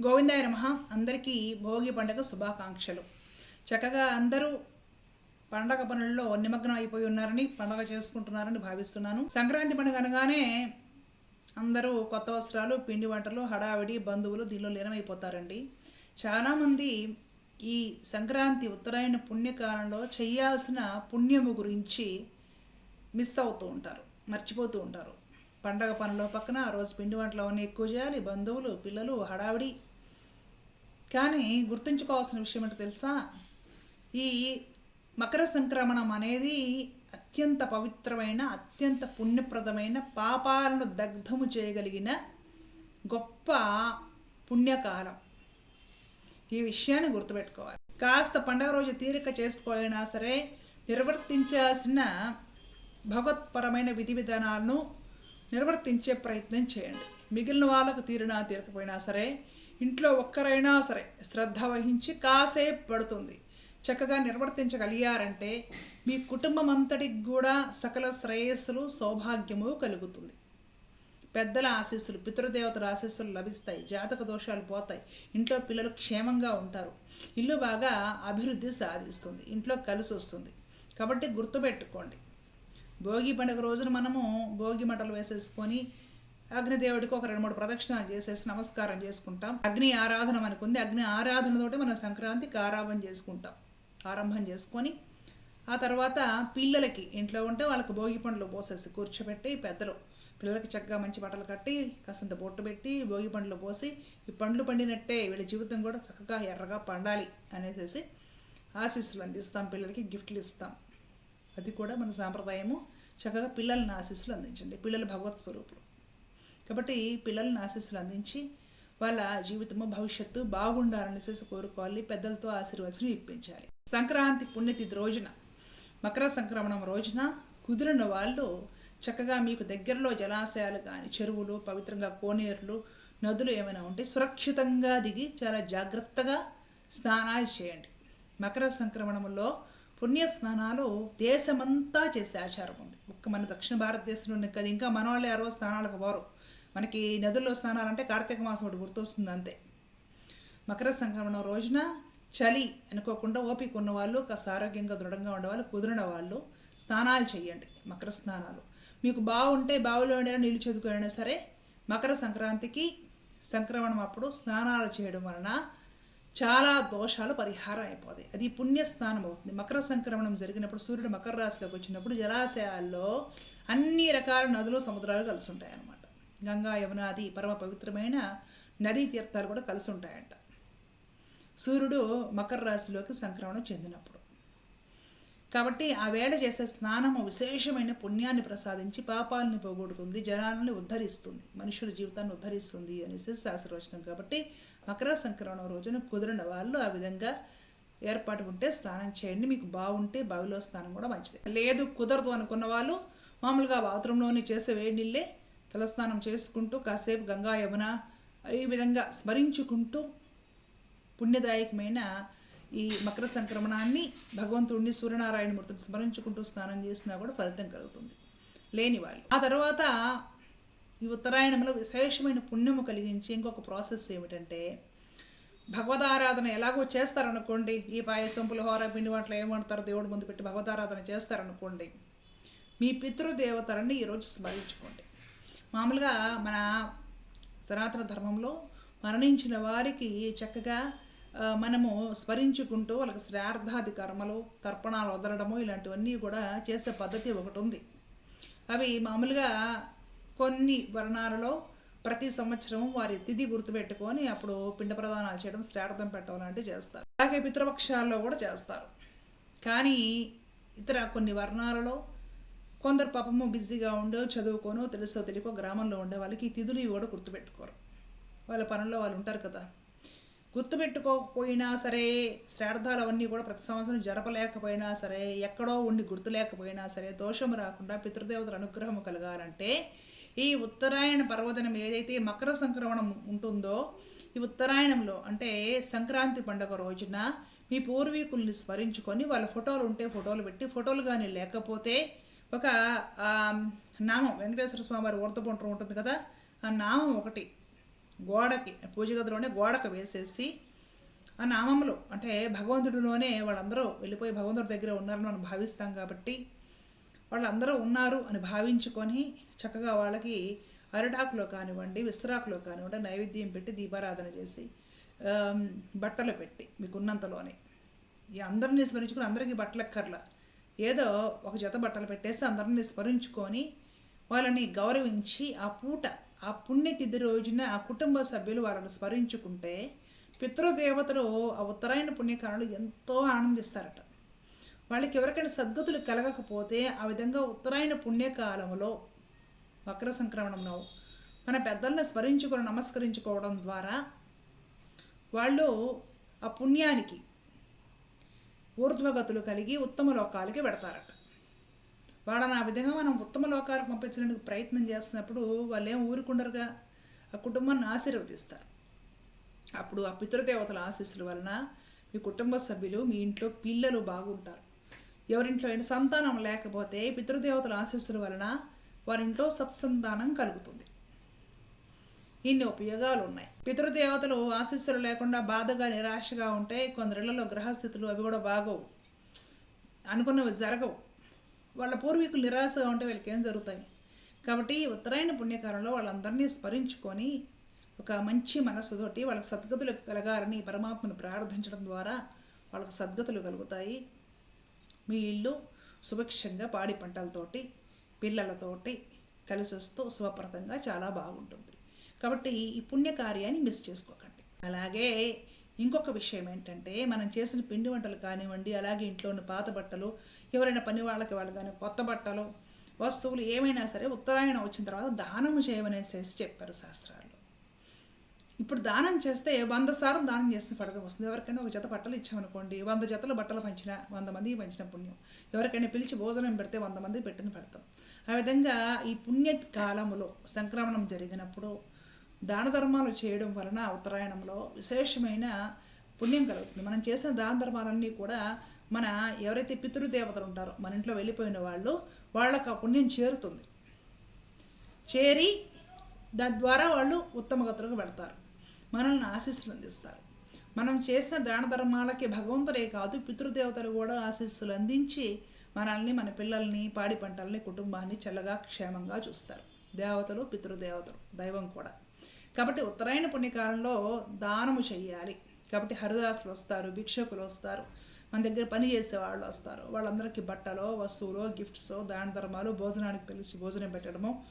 గోవిందాయ నమ. అందరికీ భోగి పండుగ శుభాకాంక్షలు. చక్కగా అందరూ పండగ పనుల్లో నిమగ్నం అయిపోయి ఉన్నారని పండగ చేసుకుంటున్నారని భావిస్తున్నాను. సంక్రాంతి పండుగ అనగానే అందరూ కొత్త వస్త్రాలు పిండి వంటలు హడావిడి బంధువులు దీనిలో లీనమైపోతారండి. చాలామంది ఈ సంక్రాంతి ఉత్తరాయణ పుణ్యకాలంలో చేయాల్సిన పుణ్యము గురించి మిస్ అవుతూ ఉంటారు మర్చిపోతూ ఉంటారు. పండగ పనుల పక్కన ఆ రోజు పిండి వంటలు అవన్నీ ఎక్కువ చేయాలి బంధువులు పిల్లలు హడావిడి. కానీ గుర్తుంచుకోవాల్సిన విషయం ఏంటో తెలుసా? ఈ మకర సంక్రమణం అనేది అత్యంత పవిత్రమైన అత్యంత పుణ్యప్రదమైన పాపాలను దగ్ధము చేయగలిగిన గొప్ప పుణ్యకాలం. ఈ విషయాన్ని గుర్తుపెట్టుకోవాలి. కాస్త పండగ రోజు తీరిక చేసుకోయినా సరే నిర్వర్తించాల్సిన భగవత్పరమైన విధి విధానాలను నిర్వర్తించే ప్రయత్నం చేయండి. మిగిలిన వాళ్ళకు తీరినా తీరకపోయినా సరే ఇంట్లో ఒక్కరైనా సరే శ్రద్ధ వహించి కాసేపు పడుతుంది. చక్కగా నిర్వర్తించగలిగారంటే మీ కుటుంబం అంతటికి కూడా సకల శ్రేయస్సులు సౌభాగ్యము కలుగుతుంది. పెద్దల ఆశీస్సులు పితృదేవతల ఆశీస్సులు లభిస్తాయి. జాతక దోషాలు పోతాయి. ఇంట్లో పిల్లలు క్షేమంగా ఉంటారు. ఇల్లు బాగా అభివృద్ధి సాధిస్తుంది. ఇంట్లో కలిసి వస్తుంది కాబట్టి గుర్తుపెట్టుకోండి. భోగి పండుగ రోజున మనము భోగి మంటలు వేసేసుకొని అగ్నిదేవుడికి ఒక రెండు మూడు ప్రదక్షిణాలు చేసేసి నమస్కారం చేసుకుంటాం. అగ్ని ఆరాధన మనకు ఉంది. అగ్ని ఆరాధనతోటి మనం సంక్రాంతికి ఆరాధన చేసుకుంటాం. ఆరంభం చేసుకొని ఆ తర్వాత పిల్లలకి ఇంట్లో ఉంటే వాళ్ళకి భోగి పండ్లు పోసేసి కూర్చోబెట్టి పెద్దలు పిల్లలకి చక్కగా మంచి బట్టలు కట్టి కాసంత బొట్టు పెట్టి భోగి పండ్లు పోసి ఈ పండ్లు పండినట్టే వీళ్ళ జీవితం కూడా చక్కగా ఎర్రగా పండాలి అనేసి ఆశీస్సులు అందిస్తాం. పిల్లలకి గిఫ్ట్లు ఇస్తాం. అది కూడా మన సాంప్రదాయము. చక్కగా పిల్లల్ని ఆశీస్సులు అందించండి. పిల్లలు భగవత్ స్వరూపులు. కాబట్టి పిల్లల్ని ఆశీస్సులు అందించి వాళ్ళ జీవితము భవిష్యత్తు బాగుండాలనేసి కోరుకోవాలి. పెద్దలతో ఆశీర్వచనం ఇప్పించాలి. సంక్రాంతి పుణ్యతిథి రోజున మకర సంక్రమణం రోజున కుదిరిన వాళ్ళు చక్కగా మీకు దగ్గరలో జలాశయాలు కానీ చెరువులు పవిత్రంగా కోనేరులు నదులు ఏమైనా ఉంటే సురక్షితంగా దిగి చాలా జాగ్రత్తగా స్నానాలు చేయండి. మకర సంక్రమణంలో పుణ్య స్నానాలు దేశమంతా చేసే ఆచారం ఉంది. ఒక్క మన దక్షిణ భారతదేశంలో కదా ఇంకా మన వాళ్ళు ఎవరో స్నానాలకు పోరు. మనకి నదుల్లో స్నానాలంటే కార్తీక మాసం ఒకటి గుర్తొస్తుంది అంతే. మకర సంక్రమణం రోజున చలి అనుకోకుండా ఓపిక ఉన్న వాళ్ళు కాస్త ఆరోగ్యంగా దృఢంగా ఉండేవాళ్ళు కుదిరిన వాళ్ళు స్నానాలు చేయండి మకర స్నానాలు. మీకు బాగుంటే బావిలో ఉండే నీళ్ళు చదువుకునే సరే మకర సంక్రాంతికి సంక్రమణం అప్పుడు స్నానాలు చేయడం వలన చాలా దోషాలు పరిహారం అయిపోతాయి. అది పుణ్య స్నానం అవుతుంది. మకర సంక్రమణం జరిగినప్పుడు సూర్యుడు మకర రాశిలోకి వచ్చినప్పుడు జలాశయాల్లో అన్ని రకాల నదులు సముద్రాలు కలిసి ఉంటాయి అన్నమాట. గంగా యమునాది పరమ పవిత్రమైన నదీ తీర్థాలు కూడా కలిసి ఉంటాయంట సూర్యుడు మకర రాశిలోకి సంక్రమణం చెందినప్పుడు. కాబట్టి ఆ వేళ చేసే స్నానము విశేషమైన పుణ్యాన్ని ప్రసాదించి పాపాలని పోగొడుతుంది జనాలని ఉద్ధరిస్తుంది మనుషుల జీవితాన్ని ఉద్ధరిస్తుంది అనేసి శాస్త్రవచనం. కాబట్టి మకర సంక్రమణం రోజున కుదిరిన వాళ్ళు ఆ విధంగా ఏర్పాటు ఉంటే స్నానం చేయండి మీకు బాగుంటే బావిలో స్నానం కూడా మంచిది. లేదు కుదరదు అనుకున్న వాళ్ళు మామూలుగా బాత్రూంలోనే చేసే వేడి నీళ్ళే తలస్నానం చేసుకుంటూ కాసేపు గంగా యమున ఈ విధంగా స్మరించుకుంటూ పుణ్యదాయకమైన ఈ మకర సంక్రమణాన్ని భగవంతుడిని సూర్యనారాయణమూర్తిని స్మరించుకుంటూ స్నానం చేసినా కూడా ఫలితం కలుగుతుంది. లేని వాళ్ళు. ఆ తర్వాత ఈ ఉత్తరాయణంలో విశేషమైన పుణ్యము కలిగించి ఇంకొక ప్రాసెస్ ఏమిటంటే భగవదారాధన ఎలాగో చేస్తారనుకోండి ఈ పాయసం పులిహోర పిండి వంటలు ఏమంటారు దేవుడి ముందు పెట్టి భగవదారాధన చేస్తారనుకోండి మీ పితృదేవతలని ఈరోజు స్మరించుకోండి. మామూలుగా మన సనాతన ధర్మంలో మరణించిన వారికి చక్కగా మనము స్మరించుకుంటూ వాళ్ళకి శ్రార్థాది కర్మలు తర్పణాలు వదలడము ఇలాంటివన్నీ కూడా చేసే పద్ధతి ఒకటి ఉంది. అవి మామూలుగా కొన్ని వర్ణాలలో ప్రతి సంవత్సరం వారి తిథి గుర్తుపెట్టుకొని అప్పుడు పిండ ప్రదానాలు చేయడం శ్రార్థం పెట్టడం లాంటివి చేస్తారు. అలాగే పితృపక్షాల్లో కూడా చేస్తారు. కానీ ఇతర కొన్ని వర్ణాలలో కొందరు పాపము బిజీగా ఉండో చదువుకోనో తెలుసో తెలియకో గ్రామంలో ఉండే వాళ్ళకి ఈ తిథులు ఇవి కూడా గుర్తుపెట్టుకోరు. వాళ్ళ పనుల్లో వాళ్ళు ఉంటారు కదా. గుర్తుపెట్టుకోకపోయినా సరే శ్రార్థాలు అవన్నీ కూడా ప్రతి సంవత్సరం జరపలేకపోయినా సరే ఎక్కడో ఉండి గుర్తులేకపోయినా సరే దోషము రాకుండా పితృదేవతల అనుగ్రహం కలగాలంటే ఈ ఉత్తరాయణ పర్వదినం ఏదైతే మకర సంక్రమణం ఉంటుందో ఈ ఉత్తరాయణంలో అంటే సంక్రాంతి పండుగ రోజున మీ పూర్వీకుల్ని స్మరించుకొని వాళ్ళ ఫోటోలు ఉంటే ఫోటోలు పెట్టి ఫోటోలు కానీ లేకపోతే ఒక నామం వెంకటేశ్వర స్వామి వారి ఊర్ధపుండ్రం ఉంటుంది కదా ఆ నామం ఒకటి గోడకి పూజ గదిలోనే గోడకు వేసేసి ఆ నామంలో అంటే భగవంతుడిలోనే వాళ్ళందరూ వెళ్ళిపోయి భగవంతుడి దగ్గర ఉన్నారని మనం భావిస్తాం కాబట్టి వాళ్ళందరూ ఉన్నారు అని భావించుకొని చక్కగా వాళ్ళకి అరిటాకులో కానివ్వండి విస్తరాకులో కానివ్వండి నైవేద్యం పెట్టి దీపారాధన చేసి బట్టలు పెట్టి మీకున్నంతలోనే. ఈ అందరినీ స్మరించుకుని అందరికీ బట్టలక్కర్ల. ఏదో ఒక జత బట్టలు పెట్టేసి అందరినీ స్మరించుకొని వాళ్ళని గౌరవించి ఆ పూట ఆ పుణ్యతిథి రోజున ఆ కుటుంబ సభ్యులు వాళ్ళని స్మరించుకుంటే పితృదేవతలు ఆ ఉత్తరాయణ పుణ్యకాలంలో ఎంతో ఆనందిస్తారట. వాళ్ళకి ఎవరికైనా సద్గతులు కలగకపోతే ఆ విధంగా ఉత్తరాయణ పుణ్యకాలంలో మకర సంక్రమణంలో మన పెద్దల్ని స్మరించుకొని నమస్కరించుకోవడం ద్వారా వాళ్ళు ఆ పుణ్యానికి ఊర్ధ్వగతులు కలిగి ఉత్తమ లోకాలకి పెడతారట వాళ్ళని ఆ విధంగా మనం ఉత్తమ లోకాలకు పంపించడానికి ప్రయత్నం చేస్తున్నప్పుడు వాళ్ళు ఏం ఊరుకుండరుగా? ఆ కుటుంబాన్ని ఆశీర్వదిస్తారు. అప్పుడు ఆ పితృదేవతల ఆశీస్సుల వలన మీ కుటుంబ సభ్యులు మీ ఇంట్లో పిల్లలు బాగుంటారు. ఎవరింట్లో అయినా సంతానం లేకపోతే పితృదేవతల ఆశీస్సుల వలన వారింట్లో సత్సంతానం కలుగుతుంది. ఇన్ని ఉపయోగాలు ఉన్నాయి. పితృదేవతలు ఆశీస్సులు లేకుండా బాధగా నిరాశగా ఉంటే కొందరిళ్ళలో గ్రహస్థితులు అవి కూడా బాగోవు. అనుకున్నవి జరగవు. వాళ్ళ పూర్వీకులు నిరాశగా ఉంటే వీళ్ళకి ఏం జరుగుతాయి? కాబట్టి ఉత్తరాయణ పుణ్యకాలంలో వాళ్ళందరినీ స్మరించుకొని ఒక మంచి మనస్సుతోటి వాళ్ళకి సద్గతులు కలగాలని పరమాత్మను ప్రార్థించడం ద్వారా వాళ్ళకి సద్గతులు కలుగుతాయి. మీ ఇల్లు సుభిక్షంగా పాడి పంటలతోటి పిల్లలతోటి కలిసి వస్తూ శుభప్రదంగా చాలా బాగుంటుంది. కాబట్టి ఈ పుణ్యకార్యాన్ని మిస్ చేసుకోకండి. అలాగే ఇంకొక విషయం ఏంటంటే మనం చేసిన పిండి వంటలు కానివ్వండి అలాగే ఇంట్లో ఉన్న పాత బట్టలు ఎవరైనా పని వాళ్ళకి వాళ్ళు కానీ కొత్త బట్టలు వస్తువులు ఏమైనా సరే ఉత్తరాయణం వచ్చిన తర్వాత దానం చేయమనేసేసి చెప్పారు శాస్త్రాల్లో. ఇప్పుడు దానం చేస్తే వంద సార్లు దానం చేస్తే ఫలితం వస్తుంది. ఎవరికైనా ఒక జత బట్టలు ఇచ్చామనుకోండి వంద జతల బట్టలు పంచిన వంద మందికి పంచిన పుణ్యం. ఎవరికైనా పిలిచి భోజనం పెడితే వంద మంది పెట్టిన ఫలితం. ఆ విధంగా ఈ పుణ్య కాలంలో సంక్రమణం జరిగినప్పుడు దాన ధర్మాలు చేయడం వలన ఉత్తరాయణంలో విశేషమైన పుణ్యం కలుగుతుంది. మనం చేసిన దాన ధర్మాలన్నీ కూడా మన ఎవరైతే పితృదేవతలు ఉంటారో మన ఇంట్లో వెళ్ళిపోయిన వాళ్ళు వాళ్ళకు ఆ పుణ్యం చేరుతుంది. చేరి దాని ద్వారా వాళ్ళు ఉత్తమ గతులకు పెడతారు మనల్ని ఆశీస్సులు అందిస్తారు. మనం చేసిన దాన ధర్మాలకి భగవంతుడే కాదు పితృదేవతలు కూడా ఆశీస్సులు అందించి మనల్ని మన పిల్లల్ని పాడి పంటల్ని కుటుంబాన్ని చల్లగా క్షేమంగా చూస్తారు. దేవతలు పితృదేవతలు దైవం కూడా. కాబట్టి ఉత్తరాయణ పుణ్యకాలంలో దానము చెయ్యాలి. కాబట్టి హరిదాసులు వస్తారు భిక్షకులు వస్తారు మన దగ్గర పని చేసే వాళ్ళు వస్తారు. వాళ్ళందరికీ బట్టలో వస్తువులు గిఫ్ట్స్ దాన ధర్మాలు భోజనానికి పిలిచి భోజనం పెట్టడము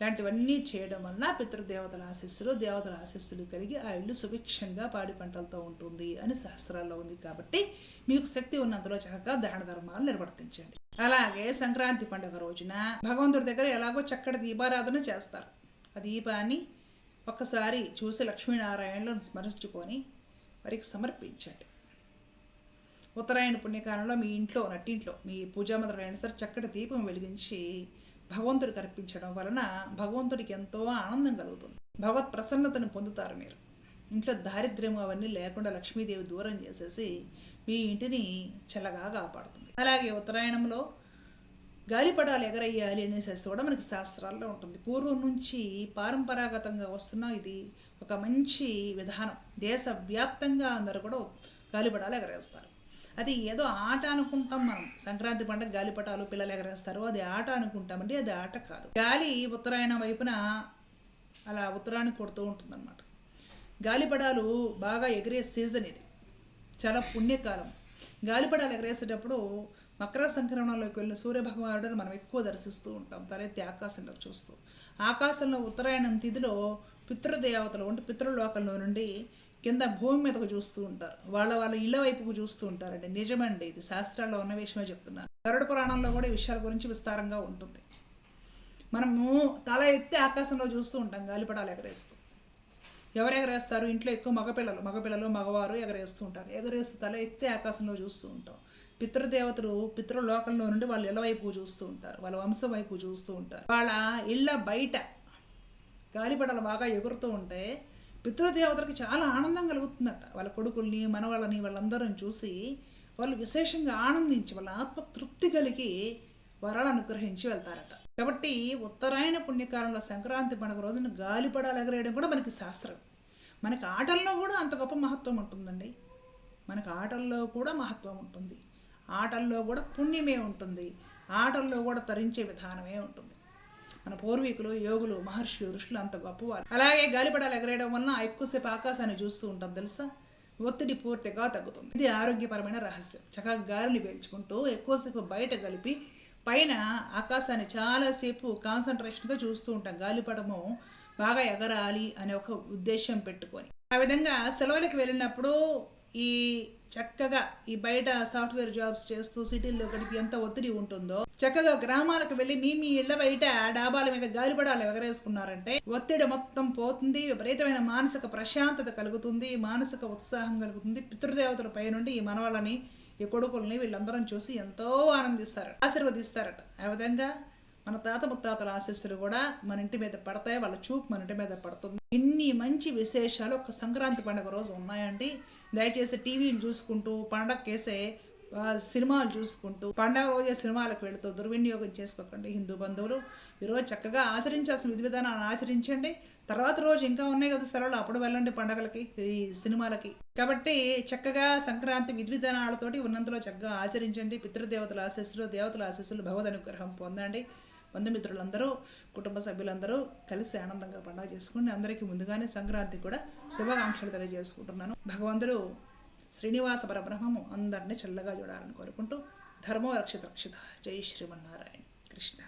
ఇలాంటివన్నీ చేయడం వలన పితృదేవతల ఆశస్సులు దేవతల ఆశస్సులు కలిగి ఆ ఇల్లు సుభిక్షంగా పాడి పంటలతో ఉంటుంది అని శాస్త్రాల్లో ఉంది కాబట్టి మీకు శక్తి ఉన్నంతలో చక్కగా దాన ధర్మాలు నిర్వర్తించండి. అలాగే సంక్రాంతి పండుగ రోజున భగవంతుడి దగ్గర ఎలాగో చక్కటి దీపారాధన చేస్తారు. ఆ దీపాన్ని ఒక్కసారి చూసి లక్ష్మీనారాయణలను స్మరించుకొని వారికి సమర్పించండి. ఉత్తరాయణ పుణ్యకాలంలో మీ ఇంట్లో నట్టింట్లో మీ పూజామందిరం సరే చక్కటి దీపం వెలిగించి భగవంతుడికి అర్పించడం వలన భగవంతుడికి ఎంతో ఆనందం కలుగుతుంది. భగవత్ ప్రసన్నతను పొందుతారు మీరు. ఇంట్లో దారిద్ర్యం అవన్నీ లేకుండా లక్ష్మీదేవి దూరం చేసేసి మీ ఇంటిని చల్లగా కాపాడుతుంది. అలాగే ఉత్తరాయణంలో గాలిపటాలు ఎగరయ్యాలి అనేసి కూడా మనకి శాస్త్రాల్లో ఉంటుంది. పూర్వం నుంచి పారంపరాగతంగా వస్తున్న ఇది ఒక మంచి విధానం. దేశవ్యాప్తంగా అందరూ కూడా గాలిపటాలు ఎగరేస్తారు. అది ఏదో ఆట అనుకుంటాం మనం. సంక్రాంతి పండుగ గాలిపటాలు పిల్లలు ఎగరేస్తారు. అది ఆట అనుకుంటామంటే అది ఆట కాదు. గాలి ఉత్తరాయణ వైపున అలా ఉత్తరానికి కొడుతూ ఉంటుందన్నమాట. గాలిపటాలు బాగా ఎగిరే సీజన్ ఇది. చాలా పుణ్యకాలం. గాలిపటాలు ఎగరేసేటప్పుడు మకర సంక్రమణంలోకి వెళ్ళిన సూర్యభగవానుడిని మనం ఎక్కువ దర్శిస్తూ ఉంటాం. తలెత్తి ఆకాశంలో చూస్తూ. ఆకాశంలో ఉత్తరాయణం తిథిలో పితృదేవతలు అంటే పితృలోకంలో నుండి కింద భూమి మీదకు చూస్తూ ఉంటారు. వాళ్ళ వాళ్ళ ఇళ్ళ వైపుకు చూస్తూ ఉంటారండి. నిజమండి ఇది. శాస్త్రాల్లో ఉన్న విషయమే చెప్తున్నారు. గరుడ పురాణంలో కూడా ఈ విషయాల గురించి విస్తారంగా ఉంటుంది. మనము తల ఎత్తి ఆకాశంలో చూస్తూ ఉంటాం. గాలిపటాలు ఎగరేస్తూ. ఎవరు ఎగరేస్తారు? ఇంట్లో ఎక్కువ మగపిల్లలు. మగపిల్లలు మగవారు ఎగరేస్తూ ఉంటారు. ఎగరేస్తూ తల ఎత్తి ఆకాశంలో చూస్తూ ఉంటాం. పితృదేవతలు పితృలోకంలో నుండి వాళ్ళ ఇళ్ళ వైపు చూస్తూ ఉంటారు. వాళ్ళ వంశం వైపు చూస్తూ ఉంటారు. వాళ్ళ ఇళ్ళ బయట గాలిపటాలు బాగా ఎగురుతూ ఉంటే పితృదేవతలకు చాలా ఆనందం కలుగుతుందట. వాళ్ళ కొడుకుల్ని మనవాళ్ళని వాళ్ళందరిని చూసి వాళ్ళు విశేషంగా ఆనందించి వాళ్ళ ఆత్మ తృప్తి కలిగి వరాలు అనుగ్రహించి వెళ్తారట. కాబట్టి ఉత్తరాయణ పుణ్యకాలంలో సంక్రాంతి పండుగ రోజున గాలిపడాలు ఎగరేయడం కూడా మనకి శాస్త్రం. మనకి ఆటల్లో కూడా అంత గొప్ప మహత్వం ఉంటుందండి. మనకు ఆటల్లో కూడా మహత్వం ఉంటుంది. ఆటల్లో కూడా పుణ్యమే ఉంటుంది. ఆటల్లో కూడా తరించే విధానమే ఉంటుంది. మన పూర్వీకులు యోగులు మహర్షులు ఋషులు అంత గొప్పవారు. అలాగే గాలిపడాలు ఎగరేయడం వలన ఎక్కువసేపు ఆకాశాన్ని చూస్తూ ఉంటాం తెలుసా? ఒత్తిడి పూర్తిగా తగ్గుతుంది. ఇది ఆరోగ్యపరమైన రహస్యం. చక్కగా గాలిని పీల్చుకుంటూ ఎక్కువసేపు బయట కలిపి పైన ఆకాశాన్ని చాలాసేపు కాన్సన్ట్రేషన్గా చూస్తూ ఉంటాం. గాలిపడము బాగా ఎగరాలి అనే ఒక ఉద్దేశం పెట్టుకొని. ఆ విధంగా సెలవులకు వెళ్ళినప్పుడు ఈ చక్కగా ఈ బయట సాఫ్ట్వేర్ జాబ్స్ చేస్తూ సిటీల్లో గడిపి ఎంత ఒత్తిడి ఉంటుందో చక్కగా గ్రామాలకు వెళ్ళి మీ మీ ఇళ్ళ బయట డాబాల మీద గాలిపడాలు ఎగరేసుకున్నారంటే ఒత్తిడి మొత్తం పోతుంది విపరీతమైన మానసిక ప్రశాంతత కలుగుతుంది మానసిక ఉత్సాహం కలుగుతుంది పితృదేవతల పై నుండి ఈ మనవాళ్ళని ఈ కొడుకుల్ని వీళ్ళందరం చూసి ఎంతో ఆనందిస్తారు ఆశీర్వదిస్తారట. ఆ విధంగా మన తాత ముత్తాతల ఆశీస్సులు కూడా మన ఇంటి మీద పడతాయి వాళ్ళ చూపు మన ఇంటి మీద పడుతుంది. ఇన్ని మంచి విశేషాలు ఒక సంక్రాంతి పండుగ రోజు ఉన్నాయండి. దయచేసి టీవీలు చూసుకుంటూ పండగకేసే ఆ, సినిమాలు చూసుకుంటూ పండగ రోజే సినిమాలకు వెళుతూ దుర్వినియోగం చేసుకోకండి హిందూ బంధువులు. ఈరోజు చక్కగా ఆచరించాల్సిన విధి విధానాన్ని ఆచరించండి. తర్వాత రోజు ఇంకా ఉన్నాయి కదా సెలవులు అప్పుడు వెళ్ళండి పండగలకి ఈ సినిమాలకి. కాబట్టి చక్కగా సంక్రాంతి విధి విధానాలతోటి ఉన్నంతలో చక్కగా ఆచరించండి. పితృదేవతల ఆశస్సులు దేవతల ఆశస్సులు భగవద్ అనుగ్రహం పొందండి. బంధుమిత్రులందరూ కుటుంబ సభ్యులందరూ కలిసి ఆనందంగా పండుగ చేసుకుని అందరికీ ముందుగానే సంక్రాంతి కూడా శుభాకాంక్షలు తెలియజేసుకుంటున్నాను. భగవంతుడు శ్రీనివాస పరబ్రహ్మము అందరినీ చల్లగా చూడాలని కోరుకుంటూ ధర్మో రక్షిత. రక్షిత జై శ్రీమన్నారాయణ. కృష్ణ